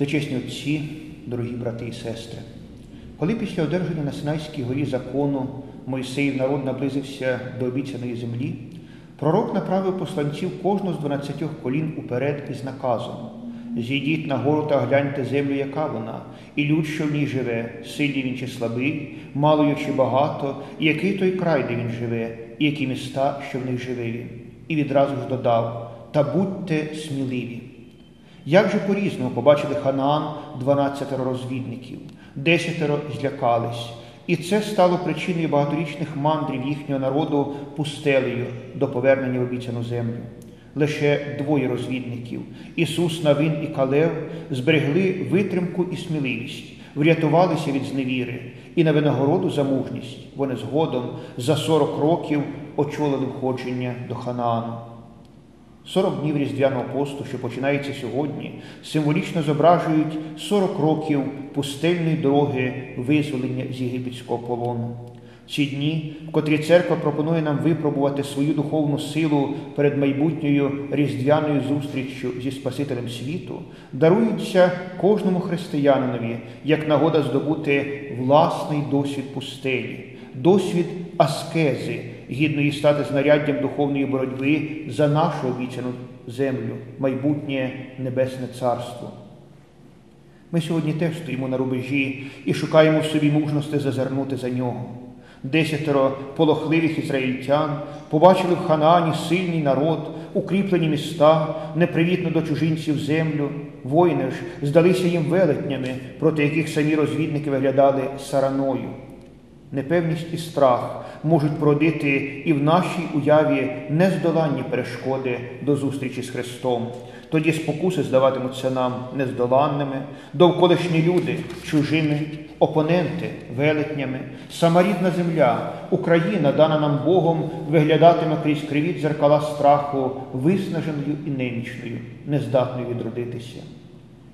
Всечесні отці, дорогі брати і сестри, коли після одержання на Синайській горі закону Мойсеїв народ наблизився до обіцяної землі, пророк направив посланців кожного з дванадцятьох колін уперед із наказом Зійдіть на гору та гляньте землю, яка вона, і люд, що в ній живе, сильний він чи слабий, малою чи багато, і який той край, де він живе, і які міста, що в них живе він. І відразу ж додав та будьте сміливі. Як же по-різному побачили Ханаан дванадцятеро розвідників, десятеро злякались, і це стало причиною багаторічних мандрів їхнього народу пустелею до повернення в обіцяну землю. Лише двоє розвідників Ісус, Навин і Калев зберегли витримку і сміливість, врятувалися від зневіри, і на винагороду за мужність вони згодом за 40 років очолили входження до Ханаану. 40 днів Різдвяного посту, що починається сьогодні, символічно зображують 40 років пустельної дороги визволення з єгипетського полону. Ці дні, в котрі церква пропонує нам випробувати свою духовну силу перед майбутньою різдвяною зустріччю зі Спасителем світу, даруються кожному християнинові як нагода здобути власний досвід пустелі, досвід аскези, гідної стати знаряддям духовної боротьби за нашу обіцяну землю, майбутнє Небесне Царство. Ми сьогодні теж стоїмо на рубежі і шукаємо в собі мужності зазирнути за нього. Десятеро полохливих ізраїльтян побачили в Ханаані сильний народ, укріплені міста, непривітну до чужинців землю. Воїни ж здалися їм велетнями, проти яких самі розвідники виглядали сараною. Непевність і страх можуть породити і в нашій уяві нездоланні перешкоди до зустрічі з Христом. Тоді спокуси здаватимуться нам нездоланними, довколишні люди чужими, опоненти велетнями, самарідна земля, Україна, дана нам Богом, виглядатиме крізь криві дзеркала страху, виснаженою і немічною, нездатною відродитися.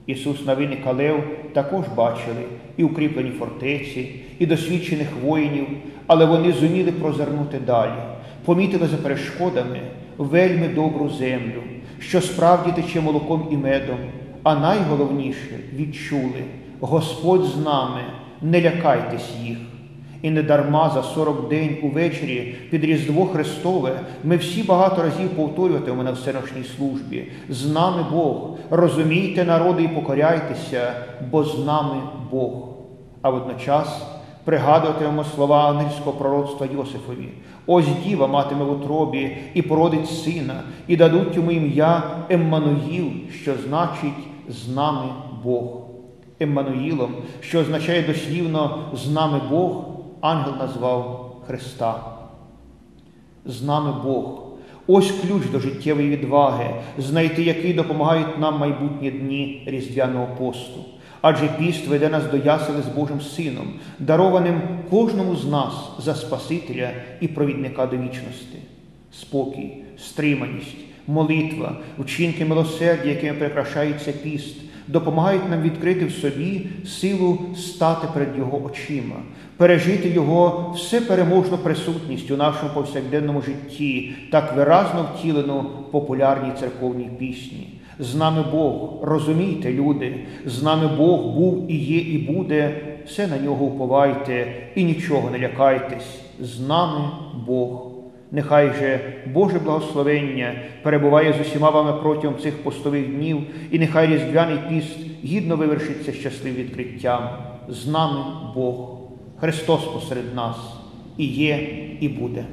Ісус і Калев також бачили і укріплені фортеці, і досвідчених воїнів, але вони зуміли прозирнути далі, помітили за перешкодами вельми добру землю, що справді тече молоком і медом, а найголовніше відчули Господь з нами, не лякайтесь їх. І недарма за сорок день увечері під Різдво Христове ми всі багато разів повторюватимемо на всеночній службі. З нами Бог, розумійте, народи, і покоряйтеся, бо з нами Бог. А водночас пригадуватимемо слова ангельського пророцтва Йосифові. Ось діва матиме в утробі і породить сина, і дадуть йому ім'я Еммануїл, що значить з нами Бог. Еммануїлом, що означає дослівно з нами Бог ангел назвав Христа. З нами Бог. Ось ключ до життєвої відваги, знайти який допомагають нам майбутні дні Різдвяного посту. Адже піст веде нас до ясели з Божим Сином, дарованим кожному з нас за Спасителя і провідника до вічності. Спокій, стриманість, молитва, вчинки милосердя, якими прикрашається піст, допомагають нам відкрити в собі силу стати перед Його очима, пережити Його всепереможну присутність у нашому повсякденному житті, так виразно втілену в популярній церковній пісні. З нами Бог, розумійте, люди, з нами Бог був і є, і буде. Все на нього уповайте і нічого не лякайтесь. З нами Бог. Нехай же Боже благословення перебуває з усіма вами протягом цих постових днів, і нехай різдвяний піст гідно вивершиться щасливим відкриттям. З нами Бог, Христос посеред нас і є, і буде.